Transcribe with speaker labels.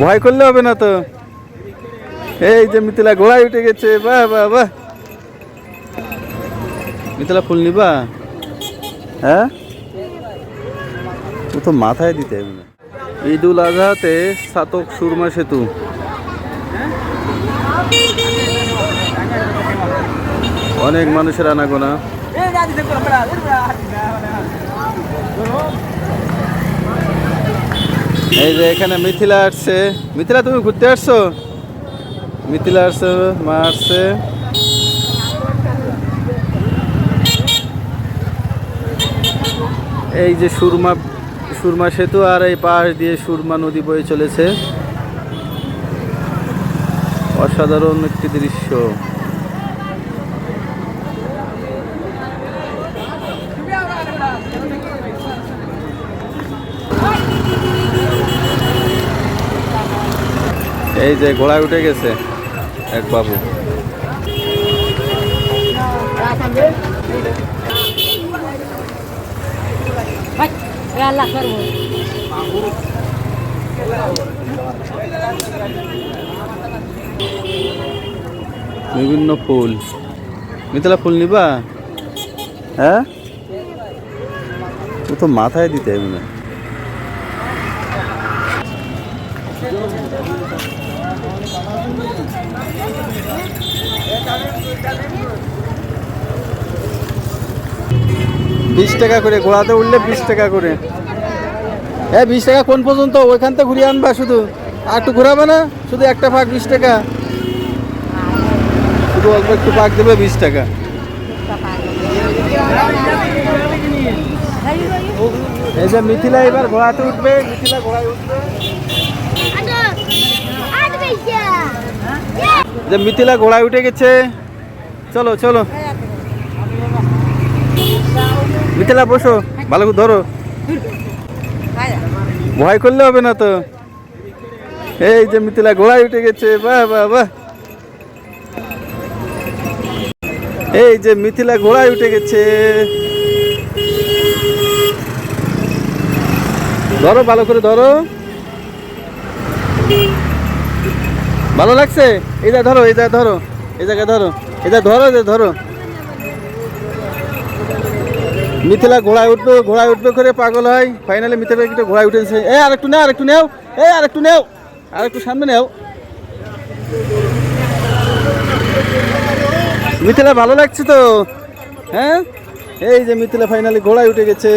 Speaker 1: ভয় করলে হবে না তো। এই যে মিথিলা ঘোড়ায় উঠে গেছে, বাহ বাহ বাহ। মিথিলা ফুল নিবা? হ্যাঁ? ও তো মাথায় দিতে হবে না। ঈদ উল আজহাতে সাতক সুরমা সেতু। অনেক মানুষের আনাগোনা। এই যে এখানে মিথিলা আসছে। মিথিলা, তুমি ঘুরতে আসছো? মিথিলা আসছে, মা আসছে। এই যে সুরমা সুরমা সেতু আর এই পাশ দিয়ে সুরমা নদী বয়ে চলেছে। অসাধারণ একটি দৃশ্য। এই যে ঘোড়ায় উঠে গেছে এক বাবু। বিভিন্ন ফুল। মিতলা ফুল নিবা? হ্যাঁ? ও তো মাথায় দিতে বিশ টাকা করে, ঘোড়াতে উঠলে বিশ টাকা করে। হ্যাঁ বিশ টাকা কোন পর্যন্ত? ওইখান থেকে ঘুরিয়ে আনবা শুধু। আর একটু ঘুরাবে না? শুধু একটা ভাগ বিশ টাকা। শুধু অল্প একটু পাক দেবে বিশ টাকা। এই যে মিথিলা এবার ঘোড়াতে উঠবে, মিথিলা ঘোড়ায় উঠবে। যে মিথিলা ঘোড়ায় উঠে গেছে। চলো চলো। মিথিলা, বসো। ভালো করে ধরো। ভয় করলে হবে না তো। এই যে মিথিলা ঘোড়ায় উঠে গেছে, বাহ বাহ বাহ। এই যে মিথিলা ঘোড়ায় উঠে গেছে। ধরো, ভালো করে ধরো। ভালো লাগছে? এই যা ধরো, এই যা ধরো, এই জায়গায় ধরো, এই যা ধরো যে ধরো। মিথিলা ঘোড়ায় উঠবে ঘোড়ায় উঠবে করে পাগল হয়। ফাইনালি মিথিলা একটা ঘোড়ায় উঠেছে এ আর একটু নেও আর একটু নেও, এ আর একটু নেও আর একটু সামনে নেও। মিথিলা ভালো লাগছে তো? হ্যাঁ? এই যে মিথিলা ফাইনালি ঘোড়ায় উঠে গেছে।